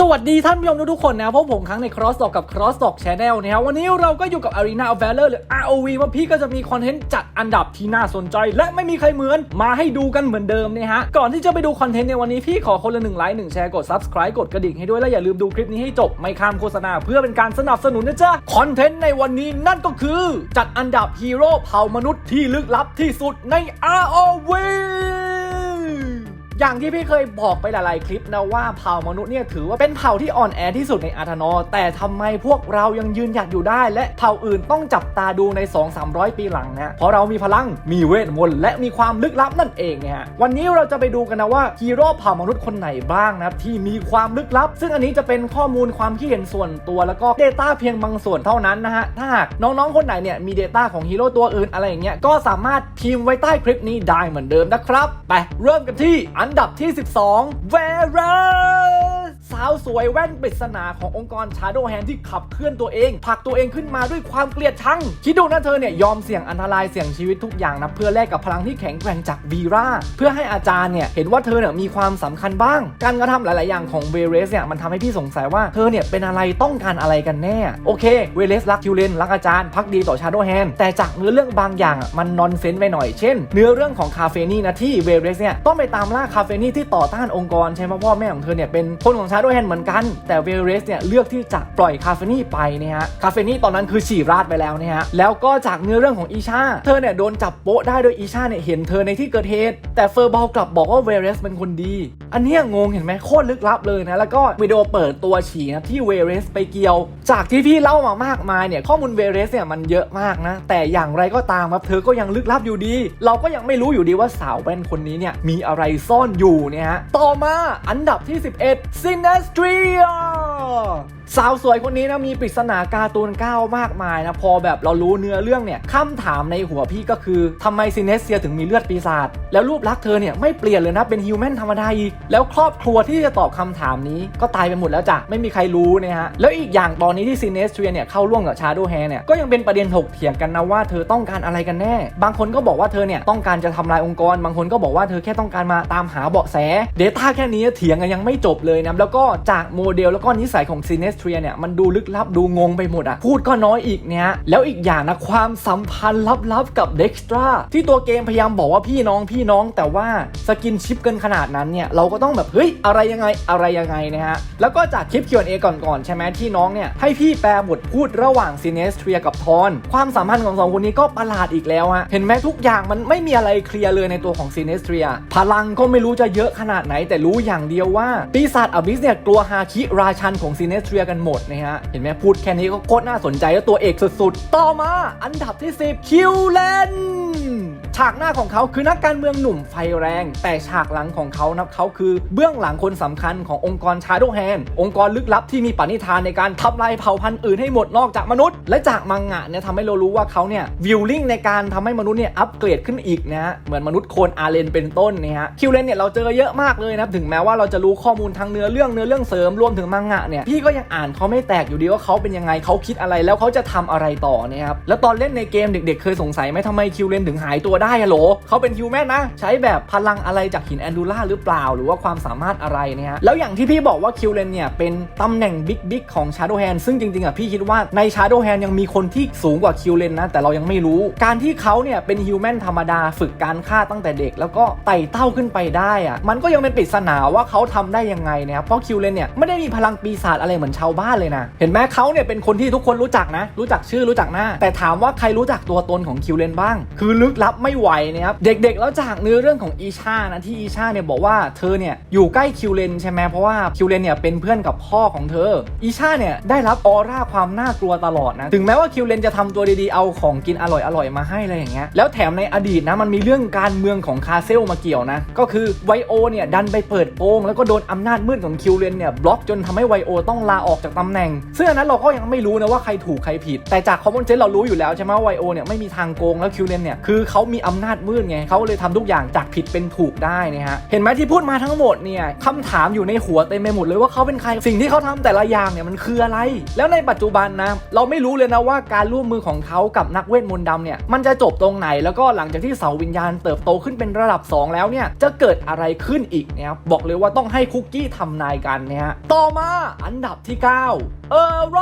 สวัสดีท่านผู้ชมทุกๆคนนะพบผมครั้งใน Cross Talk กับ Cross Talk Channel นะครับวันนี้เราก็อยู่กับ Arena of Valor หรือ ROV ว่าพี่ก็จะมีคอนเทนต์จัดอันดับที่น่าสนใจ และไม่มีใครเหมือนมาให้ดูกันเหมือนเดิมนะฮะก่อนที่จะไปดูคอนเทนต์ในวันนี้พี่ขอคนละหนึ่งไลค์หนึ่งแชร์กด Subscribe กดกระดิ่งให้ด้วยและอย่าลืมดูคลิปนี้ให้จบไม่ข้ามโฆษณาเพื่อเป็นการสนับสนุนนะจ๊ะคอนเทนต์ในวันนี้นั่นก็คือ จัดอันดับฮีโร่เผ่ามนุษย์ที่ลึกลับที่สุดใน ROV อย่างที่พี่เคยบอกไปหลายๆคลิปนะว่าเผ่ามนุษย์เนี่ยถือว่าเป็นเผ่าที่อ่อนแอที่สุดในอาธนอแต่ทำไมพวกเรายังยืนหยัดอยู่ได้ และเผ่าอื่นต้องจับตาดูใน 2-300 ปีหลังนะเพราะเรามีพลังมีเวทมนต์และมีความลึกลับนั่นเองเนี่ยฮะวันนี้เราจะไปดูกันนะว่าฮีโร่เผ่ามนุษย์คนไหนบ้างนะที่มีความลึกลับ ซึ่งอันนี้จะเป็นข้อมูลความคิดเห็นส่วนตัวแล้วก็ Data เพียงบางส่วนเท่านั้นนะฮะถ้าหากน้องๆคนไหนเนี่ยมี Data ของฮีโร่ตัวอื่นอะไรอย่างเงี้ยก็สามารถพิมพ์ไว้ใต้คลิปนี้ได้เหมือนเดิมนะครับไปเริ่มกันที่อันดับที่ 12 v e r a สาวสวยแว่นปริศนาขององค์กร Shadow Hand ที่ขับเคลื่อนตัวเองผลักตัวเองขึ้นมาด้วยความเกลียดชัง คิดดูนะเธอเนี่ยยอมเสี่ยงอันตรายเสี่ยงชีวิตทุกอย่างนะเพื่อแลกกับพลังที่แข็งแกร่งจากวีราเพื่อให้อาจารย์เนี่ยเห็นว่าเธอเนี่ยมีความสำคัญบ้าง การกระทำหลาย ๆ อย่างของเวเรสเนี่ยมันทำให้พี่สงสัยว่าเธอเนี่ยเป็นอะไรต้องการอะไรกันแน่โอเคเวเรสรักคิวเลนรักอาจารย์พักดีต่อ Shadow Hand แต่จากเนื้อเรื่องบางอย่างมันนอนเซนไปหน่อยเช่น เนื้อเรื่องของคาเฟนี่นะที่เวเรสเนี่ยต้องไปตามล่าคเฟนี่ที่ต่อต้านองค์กรใช่ไหมพ่อแม่ของเธอเนี่ยเป็นคนของ Shadow Hand เหมือนกัน แต่เวลเรสเนี่ยเลือกที่จะปล่อยคาเฟนี่ไปนะฮะคาเฟนี่ตอนนั้นคือฉี่ราดไปแล้วนะฮะแล้วก็จากเนื้อเรื่องของอีชาเธอเนี่ยโดนจับโป๊ะได้โดยอีชาเนี่ยเห็นเธอในที่เกิดเหตุแต่เฟอร์บอลกลับบอกว่าเวลเรสเป็นคนดี อันนี้งงเห็นไหมโคตรลึกลับเลยนะแล้วก็วิดีโอเปิดตัวฉี่นะที่เวลเรสไปเกี่ยว จากที่พี่เล่ามามากมายเนี่ยข้อมูลเวลเรสเนี่ยมันเยอะมากนะแต่อย่างไรก็ตามครับเธอก็ยังลึกลับอยู่ดี เราก็ยังไม่รู้อยู่ดีว่าสาวแว่นคนนี้เนี่ยมีอะไรซ่อนอยู่เนี่ยฮะ ต่อมาอันดับที่ 11 Sinestria สาวสวยคนนี้นะมีปริศนาการ์ตูนก้าวมากมายนะพอแบบเรารู้เนื้อเรื่องเนี่ยคำถามในหัวพี่ก็คือทำไมซินเนสเซียถึงมีเลือดปีศาจแล้วรูปลักษณ์เธอเนี่ยไม่เปลี่ยนเลยนะเป็นฮิวแมนธรรมดาอีกแล้วครอบครัวที่จะตอบคำถามนี้ก็ตายไปหมดแล้วจ้ะไม่มีใครรู้นะฮะแล้วอีกอย่างตอนนี้ที่ซินเนสเซียเนี่ยเข้าร่วมกับชาโดแฮเนี่ยก็ยังเป็นประเด็นถกเถียงกันนะว่าเธอต้องการอะไรกันแน่ บางคนก็บอกว่าเธอเนี่ยต้องการจะทำลายองค์กร บางคนก็บอกว่าเธอแค่ต้องการมาตามหาเบาะแสเดต้าแค่นี้เถียงกันยังไม่จบเลยนะแล้วก็จากโมเดลแล้วก็นิสัยของซินเนสเซียเนี่ยมันดูลึกลับดูงงไปหมดอะพูดก็น้อยอีกเนี่ยแล้วอีกอย่างนะความสัมพันธ์ลับๆกับเด็กสตราที่ตัวเกมพยายามบอกว่าพี่น้องพี่น้อง แต่ว่าสกินชิปเกินขนาดนั้นเนี่ยเราก็ต้องแบบเฮ้ยอะไรยังไงอะไรยังไงนะฮะแล้วก็จากคลิป Q&A ก่อนๆใช่ไหมที่น้องเนี่ยให้พี่แปลบทพูดระหว่างซินเนสเทียกับทอน ความสัมพันธ์ของสองคนนี้ก็ประหลาดอีกแล้วฮะเห็นไหมทุกอย่างมันไม่มีอะไรเคลียร์เลยในตัวของซินเนสเทียพลังก็ไม่รู้จะเยอะขนาดไหน แต่รู้อย่างเดียวว่าปีศาจอบิสเนี่ยกลัวฮาคิราชันของซินเนสเทียกันหมดนะฮะ เห็นไหมพูดแค่นี้ก็โคตรน่าสนใจแล้วตัวเอกสุดๆ ต่อมาอันดับที่ 10คิวเลน ฉากหน้าของเขาคือนักการเมืองหนุ่มไฟแรง แต่ฉากหลังของเขานะเขาคือเบื้องหลังคนสำคัญขององค์กรชาโดแฮนองค์กรลึกลับที่มีปณิธานในการทำลายเผ่าพันธุ์อื่นให้หมดนอกจากมนุษย์ และจากมังงะเนี่ยทำให้เรารู้ว่าเขาเนี่ยวิวลิ่งในการทำให้มนุษย์เนี่ยอัปเกรดขึ้นอีกนะฮะเหมือนมนุษย์โคนอาเลนเป็นต้นเนี่ยฮะคิวเลนเนี่ยเราเจอเยอะมากเลยนะครับถึงแม้ว่าเราจะรู้ข้อมูลทางเนื้อเรื่องเนื้อเรื่องเสริมรวมถึงมังงะเนี่ยพี่ก็ยังอ่านเขาไม่แตกอยู่ดีว่าเขาเป็นยังไงเขาคิดอะไรแล้วเขาจะทำอะไรต่อเนี่ยครับแล้วตอนเล่นในเกมเด็ก ๆ เคยสงสัยไหมทำไมคิวเลนถึงหายตัวได้อะโหลเขาเป็นฮิวแมนนะ ใช้แบบพลังอะไรจากหินแอนดูล่าหรือเปล่า หรือว่าความสามารถอะไรเนี่ยฮะแล้วอย่างที่พี่บอกว่าคิวเลนเนี่ยเป็นตำแหน่งบิ๊กบิ๊กของชาร์โดแฮนซึ่งจริงๆอะพี่คิดว่าในชาร์โดแฮนยังมีคนที่สูงกว่าคิวเลนนะแต่เรายังไม่รู้การที่เขาเนี่ยเป็นฮิวแมนธรรมดาฝึกการฆ่าตั้งแต่เด็ก แล้วก็ไต่เต้าขึ้นไปได้อะมันก็ยังเป็นปริศนาว่าเขาทำได้ยังไงนะครับเพราะคิวเลนเนี่ยไม่ได้มีพลังปีศาจอะไรเหมือนชาวบ้านเลยนะเห็นไหมเขาเนี่ยเป็นคนที่ทุกคนรู้จักนะ รู้จักชื่อรู้จักหน้า แต่ถามว่าใครรู้จักตัวตนของคิวเลนบ้าง คือลึกลับไม่ไหวนะครับเด็กๆ แล้วจากเนื้อเรื่องของอีชานะที่อีชาเนี่ยบอกว่าเธอเนี่ยอยู่ใกล้คิวเลนใช่ไหมเพราะว่าคิวเลนเนี่ยเป็นเพื่อนกับพ่อของเธออีชาเนี่ยได้รับออร่าความน่ากลัวตลอดนะถึงแม้ว่าคิวเลนจะทำตัวดีๆเอาของกินอร่อยๆมาให้อะไรอย่างเงี้ยแล้วแถมในอดีตนะมันมีเรื่องการเมืองของคาเซลมาเกี่ยวนะก็คือไวโอเนี่ยดันไปเปิดโปงแล้วก็โดนอำนาจมืดของคิวเลนเนี่ยบล็อกจนทำให้ไวโอต้องลาออกจากตำแหน่ง ซึ่งอันนั้นเราก็ยังไม่รู้นะว่าใครถูกใครผิด แต่จากคอมมอนเซนส์เรารู้อยู่แล้วใช่ไหมว่าไวโอเนี่ยไม่มีทางโกงแล้วคิวเลนเนี่ยคือเขามีอำนาจมืดไงเขาเลยทำทุกอย่างจากผิดเป็นถูกได้นะฮะเห็นไหมที่พูดมาทั้งหมดเนี่ยคำถามอยู่ในหัวเต็มไปหมดเลยว่าเขาเป็นใครสิ่งที่เขาทำแต่ละอย่างเนี่ยมันคืออะไร แล้วในปัจจุบันนะเราไม่รู้เลยนะว่าการร่วมมือของเขากับนักเวทมนต์ดำเนี่ยมันจะจบตรงไหนแล้วก็หลังจากที่เสาวิญญาณเติบโตขึ้นเป็นระดับ 2 แล้วเนี่ยจะเกิดอะไรขึ้นอีกเนี่ยบอกเลยว่าต้องให้คุกกี้ทำนายกันเนี่ยต่อมาอันดับที่ 9 เออร์โร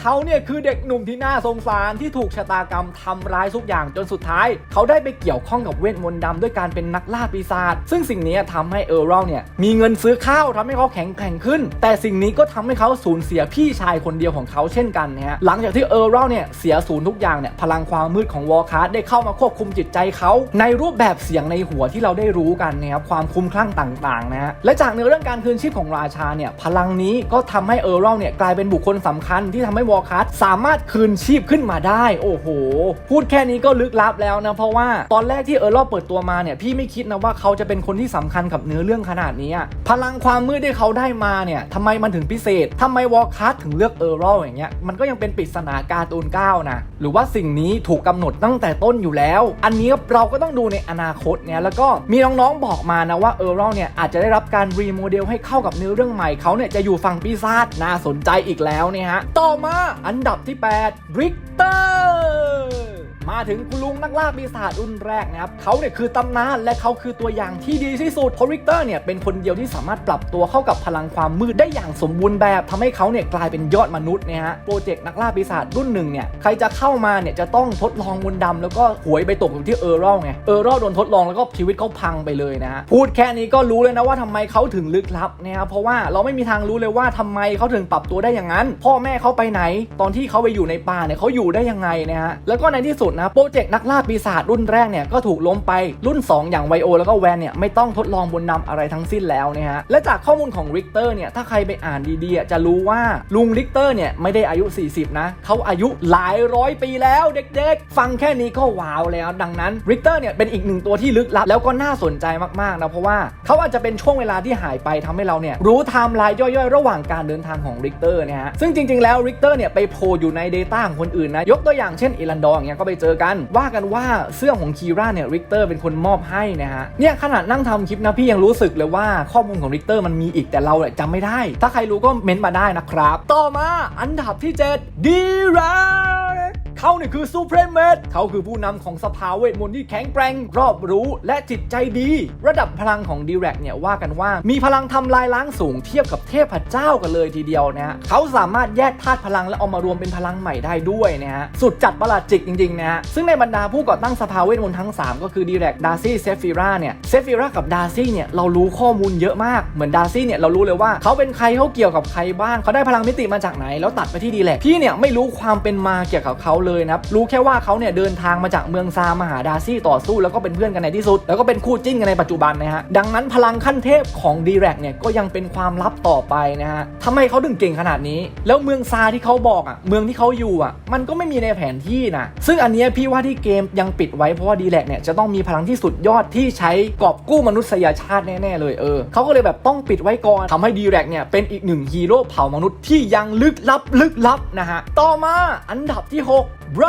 เขาเนี่ยคือเด็กหนุ่มที่น่าสงสารที่ถูกชะตากรรมทำร้ายทุกอย่างจนสุดท้าย เขาได้ไปเกี่ยวข้องกับเวทมนต์ดำด้วยการเป็นนักล่าปีศาจซึ่งสิ่งนี้ทำให้เออร์โรเนี่ยมีเงินซื้อข้าวทำให้เขาแข็งแกร่งขึ้น แต่สิ่งนี้ก็ทำให้เขาสูญเสียพี่ชายคนเดียวของเขาเช่นกันนะฮะหลังจากที่เออร์โรเนี่ยเสียศูนย์ทุกอย่างเนี่ยพลังความมืดของวอลคาร์ได้เข้ามาควบคุมจิตใจเขาในรูปแบบเสียงในหัวที่เราได้รู้กันนะครับความคุ้มคลั่งต่างๆนะฮะและจากในเรื่องการคืนชีพของราชาเนี่ยพลังนี้ก็ทำให้เออร์โรเนี่ยกลายเป็นบุคคลสำคัญที่ทำให้วอลคาร์สามารถคืนชีพขึ้นมาได้ โอ้โห พูดแค่นี้ก็ลึกลับแล้วนะเพราะว่าตอนแรกที่เออร์โรเปิดตัวมาเนี่ยพี่ไม่คิดนะว่าเขาจะเป็นคนที่สำคัญกับเนื้อเรื่องขนาดนี้พลังความมืดที่เขาได้มาเนี่ยทำไมมันถึงพิเศษทำไมวอลคาร์ถึงเลือกเออร์โรอย่างเงี้ยมันก็ยังเป็นปริศนาการ์ตูนเก้านะหรือว่าสิ่งนี้ถูกกำหนดตั้งแต่ต้นอยู่แล้ว อันนี้เราก็ต้องดูในอนาคตเนี่ยแล้วก็มีน้องๆบอกมานะว่าเออร์โรเนี่ยอาจจะได้รับการรีโมเดลให้เข้ากับเนื้อเรื่องใหม่เขาเนี่ยจะอยู่ฝั่งปีศาจน่าสนใจอีกแล้วเนี่ยฮะต่อมาอันดับที่8ริกเตอร์ มาถึงคุณลุงนักล่าปีศาจรุ่นแรกนะครับเขาเนี่ยคือตำนานและเขาคือตัวอย่างที่ดีที่สุดพราะริกเตอร์เนี่ยเป็นคนเดียวที่สามารถปรับตัวเข้ากับพลังความมืดได้อย่างสมบูรณ์แบบทำให้เขาเนี่ยกลายเป็นยอดมนุษย์เนี่ยฮะโปรเจกต์นักล่าปีศาจรุ่นหนึ่งเนี่ยใครจะเข้ามาเนี่ยจะต้องทดลองมนต์ดำแล้วก็หวยไปตกอยู่ที่เออร์รอลไงเออร์รอลโดนทดลองแล้วก็ชีวิตเขาพังไปเลยนะฮะพูดแค่นี้ก็รู้เลยนะว่าทำไมเขาถึงลึกลับนะครับเพราะว่าเราไม่มีทางรู้เลยว่าทำไมเขาถึงปรับตัวได้อย่างนั้น พ่อแม่เขาไปไหน ตอนที่เขาไปอยู่ในป่าเนี่ยเขาอยู่ได้ยังไงนะฮะแล้วก็ในที่สุดนะ โปรเจกต์นักล่าปีศาจรุ่นแรกเนี่ยก็ถูกล้มไปรุ่น 2 อย่างไวโอแล้วก็แวนเนี่ยไม่ต้องทดลองบนต์ดำอะไรทั้งสิ้นแล้วนะฮะและจากข้อมูลของริกเตอร์เนี่ยถ้าใครไปอ่านดีๆจะรู้ว่าลุงริกเตอร์เนี่ยไม่ได้อายุ 40 นะเขาอายุหลายร้อยปีแล้วเด็กๆ ฟังแค่นี้ก็ว้าวแล้ว ดังนั้นริกเตอร์เนี่ยเป็นอีกหนึ่งตัวที่ลึกลับแล้วก็น่าสนใจมากๆนะเพราะว่าเขาอาจจะเป็นช่วงเวลาที่หายไปทำให้เราเนี่ยรู้ไทม์ไลน์ย่อยๆ ระหว่างการเดินทางของริกเตอร์เนี่ยฮะซึ่งจริงๆแล้วริกเตอร์เนี่ยไปโผล่อยู่ใน Data ของคนอื่นนะยกตัวอย่างเช่นเอรันดอร์อย่างเงี้ยก็ไปเจอกัน ว่ากันว่าเสื้อของคีราเนี่ยริกเตอร์เป็นคนมอบให้นะฮะเนี่ยขนาดนั่งทำคลิปนะพี่ยังรู้สึกเลยว่าข้อมูลของริกเตอร์มันมีอีกแต่เราจำไม่ได้ ถ้าใครรู้ก็เม้นต์มาได้นะครับ ต่อมาอันดับที่ 7 ดีรา เขาเนี่ยคือซูเปอรมเมดเขาคือผู้นำของสภาเวทมนต์ที่แข็งแกร่งรอบรู้และจิตใจดี ระดับพลังของดีแรกเนี่ยว่ากันว่า มีพลังทำลายล้างสูงเทียบกับเทพเจ้ากันเลยทีเดียวนะฮะเขาสามารถแยกธาตุพลังและเอามารวมเป็นพลังใหม่ได้ด้วยนะฮะสุดจัดประหลาดจิกจริงๆนะฮะซึ่งในบรรดาผู้ก่อตั้งสภาเวทมนต์ทั้ง 3 ก็คือดีแรกดาร์ซี่เซฟิราเนี่ยเซฟิรากับดาร์ซี่เนี่ยเรารู้ข้อมูลเยอะมากเหมือนดาร์ซี่เนี่ยเรารู้เลยว่าเขาเป็นใครเขาเกี่ยวกับใครบ้างเขาได้พลังมิติมาจากไหนแล้วตัดไปที่ดีแลกพี่เนี่ยไม่รู้ความเป็นมาเกี่ยวกับเขาเลยนะครับรู้แค่ว่าเขาเนี่ยเดินทางมาจากเมืองซามาหาดาซี่ต่อสู้แล้วก็เป็นเพื่อนกันในที่สุด แล้วก็เป็นคู่จิ้นกันในปัจจุบันนะฮะดังนั้นพลังขั้นเทพของดีแรกเนี่ยก็ยังเป็นความลับต่อไปนะฮะทำไมเขาถึงเก่งขนาดนี้ แล้วเมืองซาที่เขาบอกอะเมืองที่เขาอยู่อะมันก็ไม่มีในแผนที่นะซึ่งอันนี้พี่ว่าที่เกมยังปิดไว้เพราะว่าดีแลกเนี่ยจะต้องมีพลังที่สุดยอดที่ใช้กอบกู้มนุษยชาติแน่ๆเลยเออเขาก็เลยแบบต้องปิดไว้ก่อนทำให้ดีแลกเนี่ยเป็นอีกหนึ่งฮีโร่เผ่ามนุษย์ที่ยังลึกลับลึกลับนะฮะต่อมาอันดับที่ 6 ไบร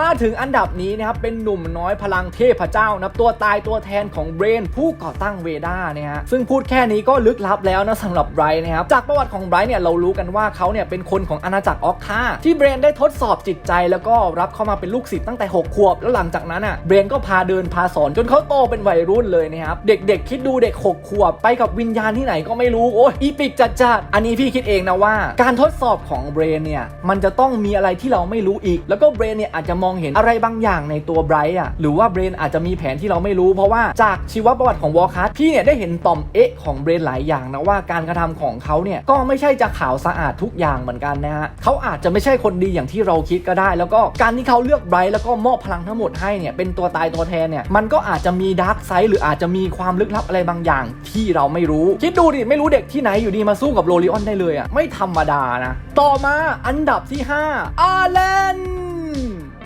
มาถึงอันดับนี้นะครับ เป็นหนุ่มน้อยพลังเทพเจ้านะตัวตายตัวแทนของเบรนผู้ก่อตั้งเวด้าเนี่ยฮะซึ่งพูดแค่นี้ก็ลึกลับแล้วนะสำหรับไบรท์นะครับ จากประวัติของไบรท์เนี่ยเรารู้กันว่าเขาเนี่ยเป็นคนของอาณาจักรออกคาที่เบรนได้ทดสอบจิตใจ แล้วก็รับเข้ามาเป็นลูกศิษย์ตั้งแต่ 6 ขวบ แล้วหลังจากนั้นอะเบรนก็พาเดินพาสอนจนเขาโตเป็นวัยรุ่นเลยนะครับเด็กๆ คิดดูเด็ก 6 ขวบ ไปกับวิญญาณที่ไหนก็ไม่รู้โอ้ยอีปิกจัดๆอันนี้พี่คิดเองนะว่า การทดสอบของเบรนเนี่ยมันจะต้องมีอะไรที่เราไม่รู้อีก แล้วก็เบรนเนี่ยอาจจะมองเห็นอะไรบางอย่างในตัวไบรท์อะหรือว่าเบรนอาจจะมีแผนที่เราไม่รู้เพราะว่าจากชีวประวัติของวอลคัสพี่เนี่ยได้เห็นต่อมเอ๊ะของเบรนหลายอย่างนะว่าการกระทำของเขาเนี่ยก็ไม่ใช่จะขาวสะอาดทุกอย่างเหมือนกันนะฮะเขาอาจจะไม่ใช่คนดีอย่างที่เราคิดก็ได้ แล้วก็การที่เขาเลือกไบรท์แล้วก็มอบพลังทั้งหมดให้เนี่ยเป็นตัวตายตัวแทนเนี่ยมันก็อาจจะมีดาร์กไซด์หรืออาจจะมีความลึกลับอะไรบางอย่าง ที่เราไม่รู้ คิดดูดิไม่รู้เด็กที่ไหนอยู่ดีมาสู้กับโรลิออนได้เลยอะไม่ธรรมดานะ ต่อมาอันดับที่ 5อาเลน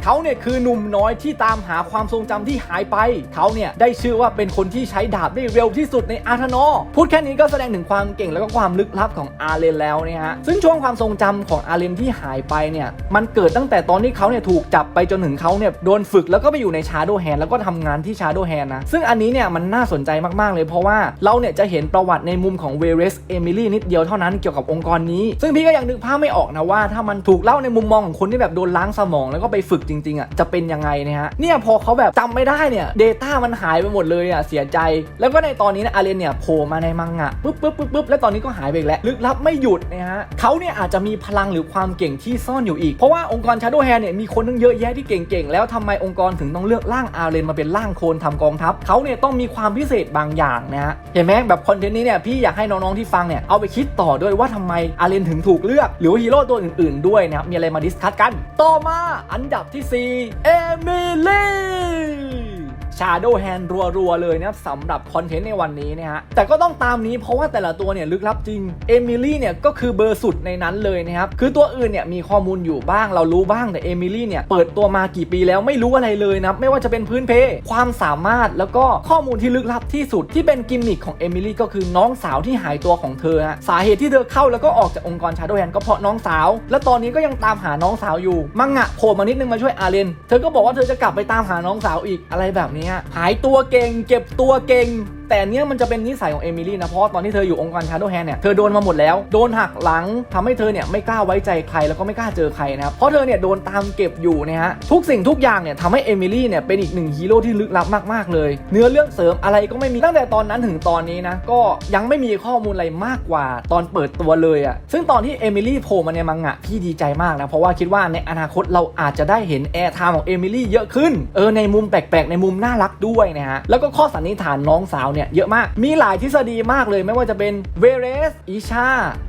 เขาเนี่ยคือหนุ่มน้อยที่ตามหาความทรงจำที่หายไป เขาเนี่ยได้ชื่อว่าเป็นคนที่ใช้ดาบได้เร็วที่สุดในอาร์ธนอพูดแค่นี้ก็แสดงถึงความเก่งแล้วก็ความลึกลับของอาเลนแล้วเนี่ยฮะ ซึ่งช่วงความทรงจำของอาเลนที่หายไปเนี่ย มันเกิดตั้งแต่ตอนที่เขาเนี่ยถูกจับไปจนถึงเขาเนี่ยโดนฝึกแล้วก็ไปอยู่ในชาโดแฮนแล้วก็ทำงานที่ชาโดแฮนนะ ซึ่งอันนี้เนี่ยมันน่าสนใจมากๆเลยเพราะว่าเราเนี่ยจะเห็นประวัติในมุมของเวเรสเอมิลี่นิดเดียวเท่านั้นเกี่ยวกับองค์กรนี้ ซึ่งพี่ก็ยังนึกภาพไม่ออกนะว่าถ้ามันถูกเล่าในมุมมองของคนที่แบบโดนล้างสมองแล้วก็ไปฝึกจจริงๆอะจะเป็นยังไงนะฮะเนี่ยพอเขาแบบจำไม่ได้เนี่ย Data มันหายไปหมดเลยอะเสียใจ แล้วก็ในตอนนี้นะอาเรนเนี่ยโผล่มาในมังงะปุ๊บปุ๊บปุ๊บปุ๊บแล้วตอนนี้ก็หายไปอีกแล้วลึกลับไม่หยุดนะฮะเขาเนี่ยอาจจะมีพลังหรือความเก่งที่ซ่อนอยู่อีก เพราะว่าองค์กร Shadow Hand เนี่ยมีคนตั้งเยอะแยะที่เก่งๆ แล้วทำไมองค์กรถึงต้องเลือกร่างอาเรนมาเป็นร่างโคลนทำกองทัพเขาเนี่ยต้องมีความพิเศษบางอย่างนะฮะเห็นไหมแบบคอนเทนต์นี้เนี่ยพี่อยากให้น้องๆที่ฟังเนี่ยเอาไปคิดต่อด้วยว่าทำไมอาเรนถึงถูกเลือก หรือว่าฮีโร่ตัวอื่น ๆด้วยนะครับมีอะไรมาดิสคัตกัน ต่อมาอันดับที่4 เอมิลี่ Shadow Hand รัวๆเลยนะครับสำหรับคอนเทนต์ในวันนี้นะฮะแต่ก็ต้องตามนี้เพราะว่าแต่ละตัวเนี่ยลึกลับจริงเอมิลี่เนี่ยก็คือเบอร์สุดในนั้นเลยนะครับคือตัวอื่นเนี่ยมีข้อมูลอยู่บ้างเรารู้บ้างแต่เอมิลี่เนี่ยเปิดตัวมากี่ปีแล้วไม่รู้อะไรเลยนะไม่ว่าจะเป็นพื้นเพ ความสามารถแล้วก็ข้อมูลที่ลึกลับที่สุดที่เป็นกิมมิคของเอมิลี่ก็คือน้องสาวที่หายตัวของเธอฮะสาเหตุที่เธอเข้าแล้วก็ออกจากองค์กร Shadow Hand ก็เพราะน้องสาว และตอนนี้ก็ยังตามหาน้องสาวอยู่มังงะโผล่มานิดนึงมาช่วยอาเรนเธอก็บอกว่าเธอจะกลับไปตามหาน้องสาวอีกอะไรแบบนี้ี้หายตัวเก่ง เก็บตัวเก่ง แต่เนี้ยมันจะเป็นนิสัยของเอมิลี่นะเพราะตอนที่เธออยู่องค์กรชาร์โดแฮนเนี่ยเธอโดนมาหมดแล้วโดนหักหลังทำให้เธอเนี่ยไม่กล้าไว้ใจใครแล้วก็ไม่กล้าเจอใครนะครับเพราะเธอเนี่ยโดนตามเก็บอยู่นะฮะทุกสิ่งทุกอย่างเนี่ยทำให้เอมิลี่เนี่ยเป็นอีกหนึ่งฮีโร่ที่ลึกลับมากๆเลย เนื้อเรื่องเสริมอะไรก็ไม่มีตั้งแต่ตอนนั้นถึงตอนนี้นะก็ยังไม่มีข้อมูลอะไรมากกว่าตอนเปิดตัวเลยอะซึ่งตอนที่เอมิลี่โผล่มาในมังงะพี่ดีใจมากนะเพราะว่าคิดว่าในอนาคตเราอาจจะได้เห็นแอร์ไทม์ของเอมิลี่เยอะขึ้นเออในมุมแปลกๆ ในมุมน่ารักด้วยนะฮะแล้วก็ข้อสันนิษฐานน้องสาวเนี่ยเยอะมาก มีหลายทฤษฎีมากเลยไม่ว่าจะเป็นเวเรสอิชา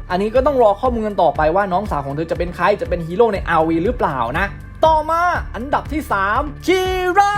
อันนี้ก็ต้องรอข้อมูลกันต่อไปว่าน้องสาวของเธอจะเป็นใครจะเป็นฮีโร่ในอาวีหรือเปล่านะ ต่อมาอันดับที่ 3 คีรา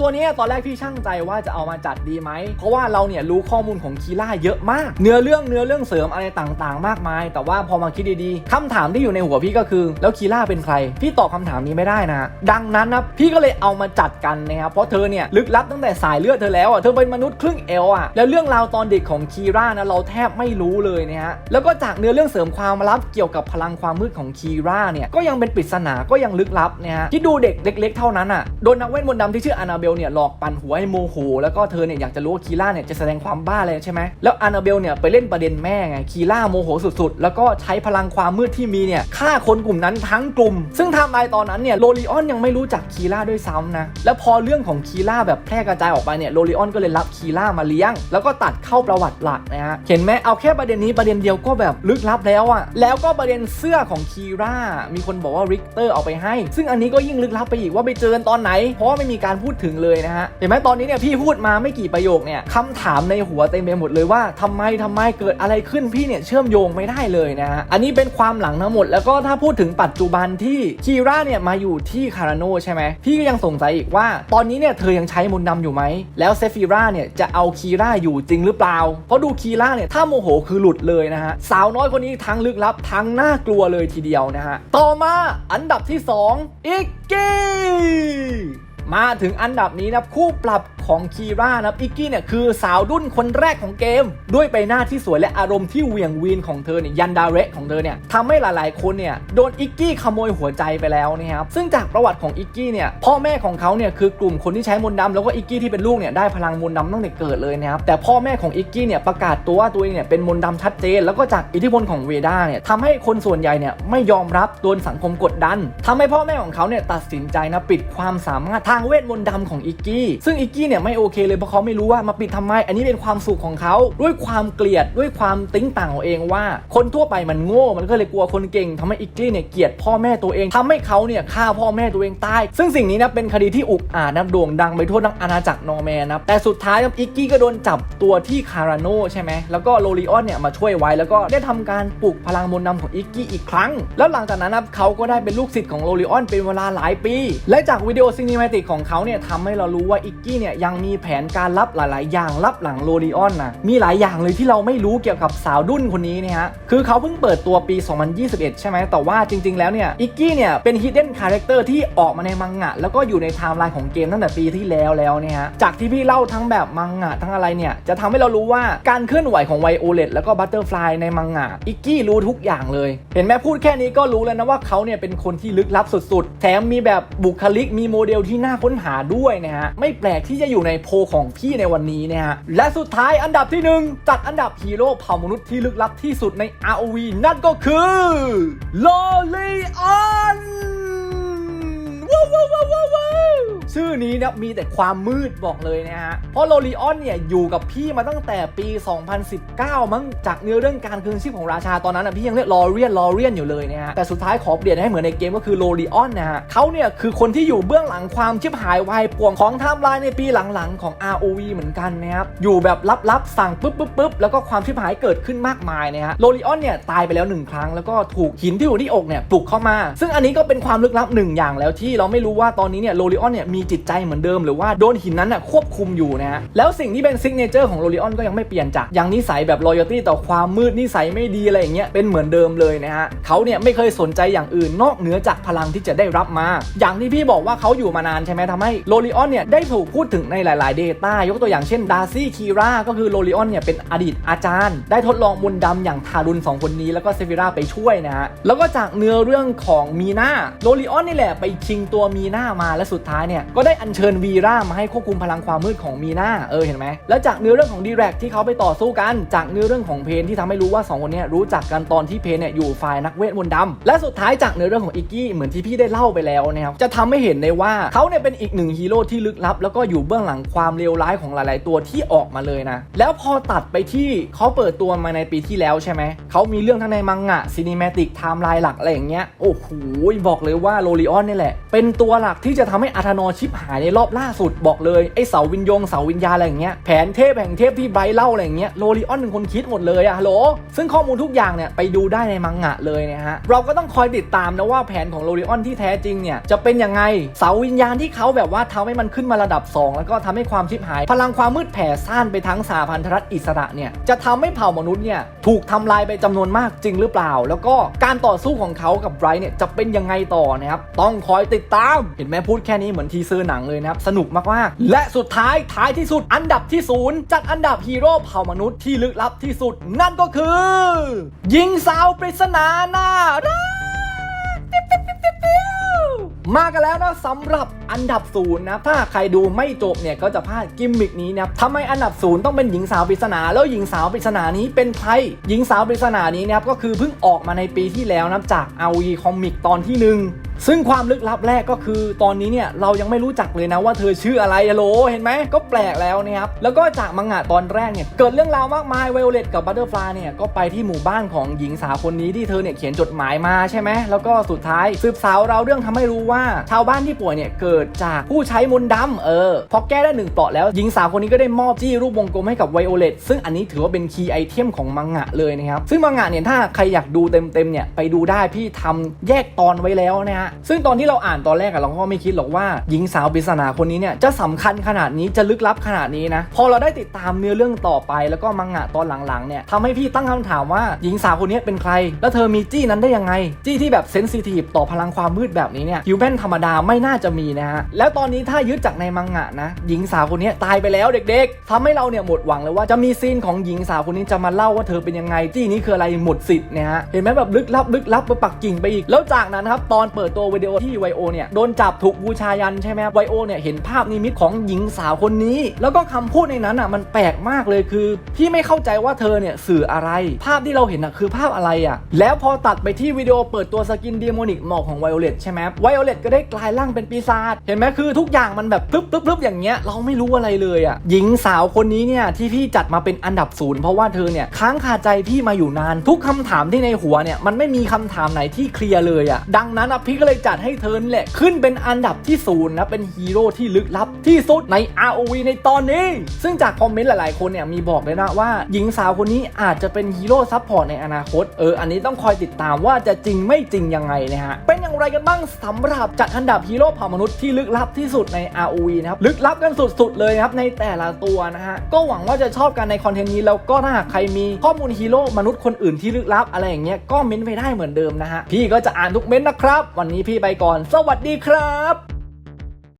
ตัวนี้ตอนแรกพี่ช่างใจว่าจะเอามาจัดดีไหม เพราะว่าเราเนี่ยรู้ข้อมูลของคีล่าเยอะมาก เนื้อเรื่องเนื้อเรื่องเสริมอะไรต่างๆ มากมาย แต่ว่าพอมาคิดดีๆคำถามที่อยู่ในหัวพี่ก็คือ แล้วคีล่าเป็นใคร พี่ตอบคำถามนี้ไม่ได้นะ ดังนั้นนะพี่ก็เลยเอามาจัดกันนะครับ เพราะเธอเนี่ยลึกลับตั้งแต่สายเลือดเธอแล้วอะ เธอเป็นมนุษย์ครึ่งเอลอะ แล้วเรื่องราวตอนเด็กของคีร่านะเราแทบไม่รู้เลยนะฮะ แล้วก็จากเนื้อเรื่องเสริมความลับเกี่ยวกับพลังความมืดของคีร่าเนี่ย ก็ยังเป็นปริศนา ก็ยังลึกลับนะฮะที่ดูเด็กเล็ก ๆ เท่านั้นอะ โดนนักเวทมนต์ดำที่ชื่ออานาเบเบลเนี่ยหลอกปั่นหัวให้โมโหแล้วก็เธอเนี่ยอยากจะรู้ว่าคีร่าเนี่ยจะแสดงความบ้าอะไรใช่ไหมแล้วอานาเบลเนี่ยไปเล่นประเด็นแม่ไงคีร่าโมโหสุดๆ แล้วก็ใช้พลังความมืดที่มีเนี่ยฆ่าคนกลุ่มนั้นทั้งกลุ่ม ซึ่งทม์ไลน์ตอนนั้นเนี่ยโรลิออนยังไม่รู้จักคีร่าด้วยซ้ำนะแล้วพอเรื่องของคีร่าแบบแพร่กระจายออกไปเนี่ยโรลิออนก็เลยรับคีร่ามาเลี้ยง แล้วก็ตัดเข้าประวัติหลักนะฮะเห็นไหมเอาแค่ประเด็นนี้ประเด็นเดียวก็แบบลึกลับแล้วอะแล้วก็ประเด็นเสื้อของคีร่ามีคนบอกว่าริกเตอร์เอาไปให้ ซึ่งอันนี้ก็ยิ่งลึกลับไปอีกว่าไปเจอตอนไหน เพราะไม่มีการพูดถึงเลยนะฮะเห็นไหมตอนนี้เนี่ยพี่พูดมาไม่กี่ประโยคเนี่ยคำถามในหัวเต็มไปหมดเลยว่าทำไมทำไมเกิดอะไรขึ้นพี่เนี่ยเชื่อมโยงไม่ได้เลยนะฮะอันนี้เป็นความหลังทั้งหมด แล้วก็ถ้าพูดถึงปัจจุบันที่คีร่าเนี่ยมาอยู่ที่คาราโนใช่ไหมพี่ก็ยังสงสัยอีกว่า ตอนนี้เนี่ยเธอยังใช้มนต์ดำอยู่ไหมแล้วเซฟิร่าเนี่ยจะเอาคีร่าอยู่จริงหรือเปล่าเพราะดูคีร่าเนี่ยถ้าโมโหคือหลุดเลยนะฮะสาวน้อยคนนี้ทั้งลึกลับทั้งน่ากลัวเลยทีเดียวนะฮะต่อมาอันดับที่สองอิกกี้ มาถึงอันดับนี้นะคู่ปรับของคีร่านะอิกกี้เนี่ยคือสาวดุ้นคนแรกของเกม ด้วยใบหน้าที่สวยและอารมณ์ที่เหวี่ยงวีนของเธอเนี่ยยันดาเรของเธอเนี่ยทำให้หลายๆ คนเนี่ยโดนอิกกี้ขโมยหัวใจไปแล้วนะครับซึ่งจากประวัติของอิกกี้เนี่ยพ่อแม่ของเขาเนี่ยคือกลุ่มคนที่ใช้มนต์ดำแล้วก็อิกกี้ที่เป็นลูกเนี่ยได้พลังมนต์ดำตั้งแต่เกิดเลยนะครับแต่พ่อแม่ของอิกกี้เนี่ยประกาศตัวว่าตัวเองเนี่ยเป็นมนต์ดำชัดเจน แล้วก็จากอิทธิพลของเวด้าเนี่ยทำให้คนส่วนใหญ่เนี่ยไม่ยอมรับโดนสังคมกดดันทำให้พ่อแม่ของเขาเนี่ยตัดสินใจนะปิดความสามารถางเวทมนต์ดำของอิกกี้ซึ่งอิกกี้เนี่ยไม่โอเคเลยเพราะเขาไม่รู้ว่ามาปิดทำไม อันนี้เป็นความสุขของเขาด้วยความเกลียดด้วยความติ้งต่างของเองว่า คนทั่วไปมันโง่มันก็เลยกลัวคนเก่งทำให้อิกกี้เนี่ยเกลียดพ่อแม่ตัวเองทำให้เขาเนี่ยฆ่าพ่อแม่ตัวเองตายซึ่งสิ่งนี้นะเป็นคดีที่อุกอาจนะโด่งดังไปทั่วทั้งอาณาจักรนอร์แมนนะแต่สุดท้ายอิกกี้ก็โดนจับตัวที่คาราโนใช่ไหมแล้วก็โรลิออนเนี่ยมาช่วยไว้แล้วก็ได้ทำการปลุกพลังมนต์ดำของอิกกี้อีกครั้ง แล้วหลังจากนั้นนะเขาก็ได้เป็นลูกศิษย์ของโรลิออนเป็นเวลาหลายปี และจากวิดีโอซินิมาติกของเขาเนี่ยทำให้เรารู้ว่าอิกกี้เนี่ยยังมีแผนการลับหลาย ๆ อย่างลับหลังโรลิออนนะมีหลายอย่างเลยที่เราไม่รู้เกี่ยวกับสาวดุ้นคนนี้เนี่ยฮะคือเขาเพิ่งเปิดตัวปี 2021 ใช่ไหมแต่ว่าจริง ๆ แล้วเนี่ยอิกกี้เนี่ยเป็น hidden character ที่ออกมาในมังงะ แล้วก็อยู่ในไทม์ไลน์ของเกมตั้งแต่ปีที่แล้วแล้วเนี่ยฮะจากที่พี่เล่าทั้งแบบมังงะทั้งอะไรเนี่ยจะทำให้เรารู้ว่าการเคลื่อนไหวของไวโอเลตแล้วก็บัตเตอร์ฟลายในมังงะอิกกี้รู้ทุกอย่างเลย เห็นไหมพูดแค่นี้ก็รู้แล้วนะว่าเขาเนี่ยเป็นคนที่ลึกลับสุด ๆ แถมมีแบบบุคลิกมีโมเดลที่น่าค้นหาด้วยนะฮะ ไม่แปลกที่จะอยู่ในโพของพี่ในวันนี้นะฮะ และสุดท้ายอันดับที่หนึ่งจัดอันดับฮีโร่เผ่ามนุษย์ที่ลึกลับที่สุดใน ROV นั่นก็คือลอลีออนว้าวว้าวว้าวว้าวชื่อนี้นะมีแต่ความมืดบอกเลยนะฮะ เพราะโลลีออนเนี่ยอยู่กับพี่มาตั้งแต่ปี 2019 มั้งจากเนื้อเรื่องการคืนชีพของราชาตอนนั้นนะพี่ยังเรียกลอเรียนลอเรียนอยู่เลยนะฮะ แต่สุดท้ายขอเปลี่ยนให้เหมือนในเกมก็คือโลลีออนนะฮะเขาเนี่ยคือคนที่อยู่เบื้องหลังความชิบหายวายป่วงของไทม์ไลน์ในปีหลังๆของ ROV เหมือนกันนะครับอยู่แบบลับๆสั่งปุ๊บปุ๊บปุ๊บแล้วก็ความชิบหายเกิดขึ้นมากมายนะฮะโลลีออนเนี่ยตายไปแล้วหนึ่งครั้งแล้วก็ถูกหินที่อยู่ที่อกเนี่ยปลุกเข้ามา ซึ่งอันนี้ก็เป็นความลึกลับหนึ่งอย่างแล้วที่เราไม่รู้ว่าตอนนี้เนี่ยโลลีออนเนี่ยมีจิตใจเหมือนเดิมหรือว่าโดนหินนั้นน่ะควบคุมอยู่นะฮะแล้วสิ่งที่เป็นซิกเนเจอร์ของโลลีออนก็ยังไม่เปลี่ยนจากอย่างนิสัยแบบรอยตี้ต่อความมืดนิสัยไม่ดีอะไรอย่างเงี้ยเป็นเหมือนเดิมเลยนะฮะเขาเนี่ยไม่เคยสนใจอย่างอื่นนอกเหนือจากพลังที่จะได้รับมา อย่างที่พี่บอกว่าเขาอยู่มานานใช่ไหมทำให้โลลีออนเนี่ยได้ถูกพูดถึงในหลาย ๆ Data ยกตัวอย่างเช่นดาร์ซี่คีราก็คือโลลีออนเนี่ยเป็นอดีตอาจารย์ ได้ทดลองมนต์ดำอย่างทารุณสองคนนี้แล้วก็เซฟิราไปช่วยนะฮะแล้วก็จากเนื้อเรื่องของมีนาโลลีออนนี่แหละไปชิงตัวมีนามาและสุดท้ายเนี่ยก็ได้อัญเชิญวีรามาให้ควบคุมพลังความมืดของมีนาเออเห็นไหมแล้วจากเนื้อเรื่องของดีแร็กที่เขาไปต่อสู้กัน จากเนื้อเรื่องของเพนที่ทำให้รู้ว่าสองคนนี้รู้จักกันตอนที่เพนเนี่ยอยู่ฝ่ายนักเวทมนต์ดำและสุดท้ายจากเนื้อเรื่องของอิกกี้เหมือนที่พี่ได้เล่าไปแล้วนะครับจะทำให้เห็นได้ว่าเขาเนี่ยเป็นอีกหนึ่งฮีโร่ที่ลึกลับ แล้วก็อยู่เบื้องหลังความเลวร้ายของหลาย ๆ ตัวที่ออกมาเลยนะแล้วพอตัดไปที่เขาเปิดตัวมาในปีที่แล้วใช่ไหมเขามีเรื่องทั้งในมังงะซีนิเมติกไทม์ไลน์หลักอะไรอย่างเงี้ยโอ้โหบอกเลยว่าโลลิออนนี่แหละ เป็นตัวหลักที่จะทำให้อาธานอชิปหายในรอบล่าสุดบอกเลย ไอเสาวิญญงเสาวิญญาอะไรอย่างเงี้ยแผนเทพแห่งเทพที่ไบรท์เล่าอะไรอย่างเงี้ยโลลิออนเป็นคนคิดหมดเลยอะฮัลโหลซึ่งข้อมูลทุกอย่างเนี่ยไปดูได้ในมังงะเลยนะฮะเราก็ต้องคอยติดตามนะว่าแผนของโลลิออนที่แท้จริงเนี่ยจะเป็นยังไงเสาวิญญาณที่เขาแบบว่าทำให้มันขึ้นมาระดับ 2 แล้วก็ทำให้ความชิบหาย พลังความมืดแผ่ซ่านไปทั้งสาพันธรัฐอิสระเนี่ยจะทำให้เผ่ามนุษย์เนี่ยถูกทำลายไปจำนวนมากจริงหรือเปล่า แล้วก็การต่อสู้ของเขากับไบรท์เนี่ยจะเป็นยังไงต่อนะครับต้องคอยติดตามเห็นไหมพูดแค่นี้เหมือนทีเซอร์หนังเลยนะครับ สนุกมากๆ และสุดท้ายท้ายที่สุดอันดับที่ศูนย์จัดอันดับฮีโร่เผ่ามนุษย์ที่ลึกลับที่สุด นั่นก็คือหญิงสาวปริศนาน่ารักมากันแล้วนะสำหรับอันดับศูนย์นะถ้าใครดูไม่จบเนี่ยก็จะพลาดกิมมิกนี้นะทำไมอันดับศูนย์ต้องเป็นหญิงสาวปริศนา แล้วหญิงสาวปริศนานี้เป็นใครหญิงสาวปริศนานี้นะครับก็คือเพิ่งออกมาในปีที่แล้วนะจาก ROE คอมิกตอนที่หนึ่ง ซึ่งความลึกลับแรกก็คือตอนนี้เนี่ยเรายังไม่รู้จักเลยนะว่าเธอชื่ออะไรอะโหลเห็นไหมก็แปลกแล้วนะครับแล้วก็จากมังงะตอนแรกเนี่ยเกิดเรื่องราวมากมายไวโอเลตกับบัตเตอร์ฟลายเนี่ยก็ไปที่หมู่บ้านของหญิงสาวคนนี้ที่เธอเนี่ยเขียนจดหมายมาใช่ไหมแล้วก็สุดท้ายสืบสาวเราเรื่องทำให้รู้ว่าชาวบ้านที่ป่วยเนี่ยเกิดจากผู้ใช้มนต์ดำเออพอแก้ได้หนึ่งเปราะแล้วหญิงสาวคนนี้ก็ได้มอบจี้รูปวงกลมให้กับไวโอเลตซึ่งอันนี้ถือว่าเป็นคีย์ไอเทมของมังงะเลยนะครับซึ่งมังงะเนี่ยถ้าใครอยากดูเต็มๆเนี่ยไปดูได้พี่ทำแยกตอนไว้แล้วนะซึ่งตอนที่เราอ่านตอนแรกอะเราก็ไม่คิดหรอกว่าหญิงสาวปริศนาคนนี้เนี่ยจะสำคัญขนาดนี้จะลึกลับขนาดนี้นะพอเราได้ติดตามเนื้อเรื่องต่อไป แล้วก็มังงะตอนหลังๆเนี่ยทำให้พี่ตั้งคำถามว่าหญิงสาวคนนี้เป็นใคร แล้วเธอมีจี้นั้นได้ยังไง จี้ที่แบบเซนซิทีฟต่อพลังความมืดแบบนี้เนี่ยฮิวแมนธรรมดาไม่น่าจะมีนะฮะแล้วตอนนี้ถ้ายึดจากในมังงะนะหญิงสาวคนนี้ตายไปแล้วเด็กๆทำให้เราเนี่ยหมดหวังเลยว่าจะมีซีนของหญิงสาวคนนี้จะมาเล่าว่าเธอเป็นยังไงจี้นี้คืออะไรหมดสิทธิ์เนี่ยฮะเห็นไหมแบบลึกลับลึกลับไปปักกิ่งไปอีกแล้วจากนั้นครับตอนเปิดตัววิดีโอที่ไวโอเนี่ยโดนจับถูกบูชายันใช่ไหมไวโอเนี่ยเห็นภาพนิมิตของหญิงสาวคนนี้ แล้วก็คำพูดในนั้นอะมันแปลกมากเลยคือ พี่ไม่เข้าใจว่าเธอเนี่ยสื่ออะไร ภาพที่เราเห็นอะคือภาพอะไรอะแล้วพอตัดไปที่วิดีโอเปิดตัวสกินดีโมนิกหมอกของไวโอเลตใช่ไหมไวโอเลตก็ได้กลายร่างเป็นปีศาจเห็นไหมคือทุกอย่างมันแบบปึ๊บปึ๊บปึ๊บอย่างเงี้ยเราไม่รู้อะไรเลยอะหญิงสาวคนนี้เนี่ยที่พี่จัดมาเป็นอันดับศูนย์เพราะว่าเธอเนี่ยค้างคาใจพี่มาอยู่นาน ทุกคำถามที่ในหัวเนี่ยมันไม่มีคำถามไหนที่เคลียร์เลยอะดังนั้นอะพี่ก็เลยจัดให้เธอนี่แหละ ขึ้นเป็นอันดับที่ศูนย์นะ เป็นฮีโร่ที่ลึกลับที่สุดใน ROV ในตอนนี้ ซึ่งจากคอมเมนต์หลายๆ คนเนี่ยมีบอกเลยนะว่า หญิงสาวคนนี้อาจจะเป็นฮีโร่ซัพพอร์ตในอนาคต เออ อันนี้ต้องคอยติดตามว่าจะจริงไม่จริงยังไงนะฮะ เป็นอย่างไรกันบ้างสำหรับจัดอันดับฮีโร่เผ่ามนุษย์ที่ลึกลับที่สุดใน ROV นะครับ ลึกลับกันสุดๆเลยนะครับในแต่ละตัวนะฮะ ก็หวังว่าจะชอบกันในคอนเทนต์นี้แล้วก็ถ้าหากใครมีข้อมูลฮีโร่มนุษย์คนอื่นที่ลึกลับอะไรอย่างเงี้ยก็เม้นต์ไปได้เหมือนเดิมนะฮะพี่ก็จะอ่านทุกเม้นนะครับวันนี้พี่ไปก่อน สวัสดีครับ